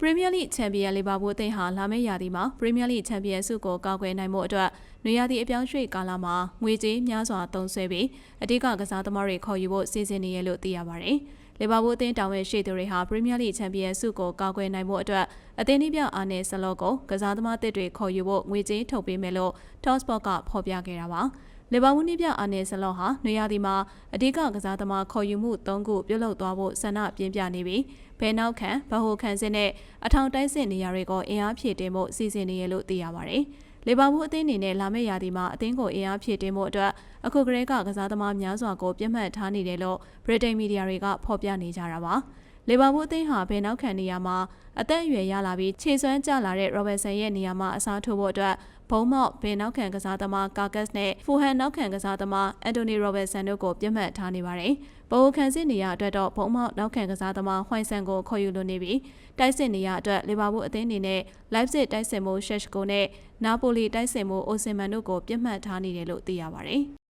ပရီးမီးယားလိချန်ပီယံလီဗာပူးအသင်းဟာလာမယ့်ရာသီမှာပရီးမီးယားလိချန်ပီယံဆုကိုကောက်ွယ်နိုင်မှုအတွက်နွေရာသီအပြောင်းရွှေ့ကာလမှာငွေကြေးများစွာသုံးစွဲပြီးအဓိကကစားသမားတွေခေါ်ယူဖို့စီစဉ်နေရလို့သိရပါတယ်။လီဗာပူးအသင်းတာဝန်ရှိသူတွေဟာပရီးမီးယားလိချန်ပီယံဆုကိုကောက်ွယ်နိုင်မှုအတွက်အသင်းနှိပြအာနယ်ဆလော့ကိုကစားသမားတစ်တွေခေါ်ယူဖို့ငွေကြေးထုတ်ပေးမယ်လို့ Topsport ကဖော်ပြခဲ့တာပါ။ လီဗာပူးနှိပြအာနယ်ဆလော့ဟာနွေရာသီမှာအဓိကကစားသမားခေါ်ယူမှု၃ခုပြုလုပ်သွားဖို့ဆန္ဒပြင်းပြနေပြီးဘယ်နောက်ခံဗဟိုခံစစ်နဲ့အထောင်တိုက်စစ်နေရာတွေကိုအင်အားဖြည့်တင်းဖို့စီစဉ်နေရလို့သိရပါတယ်။လီဗာပူးအသင်းအနေနဲ့လာမယ့်ရာသီမှာအသင်းကိုအင်အားဖြည့်တင်းဖို့အတွက်အခုကလေးကကစားသမားများစွာကိုပြတ်မှတ်ထားနေတယ်လို့ဗြိတိန်မီဒီယာတွေကဖော်ပြနေကြတာပါ။ လီဗာပူးအသင်းဟာဘယ်နောက်ခံနေရာမှာအသက်အရွယ်ရလာပြီးခြေစွမ်းကျလာတဲ့ရော်ဘတ်ဆန်ရဲ့နေရာမှာအစားထိုးဖို့အတွက်ဘုံမော့ဘယ်နောက်ခံကစားသမားကာကတ်နဲ့ဖူဟန်နောက်ခံကစားသမားအန်တိုနီရောဘတ်ဆန်တို့ကိုပြတ်မှတ်ထားနေပါတယ်။ဘိုခံစစ်နေရအတွက်တော့ဘုံမော့နောက်ခံကစားသမားဟွိုင်ဆန်ကိုခေါ်ယူလိုနေပြီးတိုက်စစ်နေရအတွက်လီဗာပူးအသင်းအနေနဲ့လိုက်စစ်တိုက်စစ်မှုရှက်ရှ်ကိုနဲ့နာပိုလီတိုက်စစ်မှုအိုစင်မန်တို့ကိုပြတ်မှတ်ထားနေတယ်လို့သိရပါတယ်။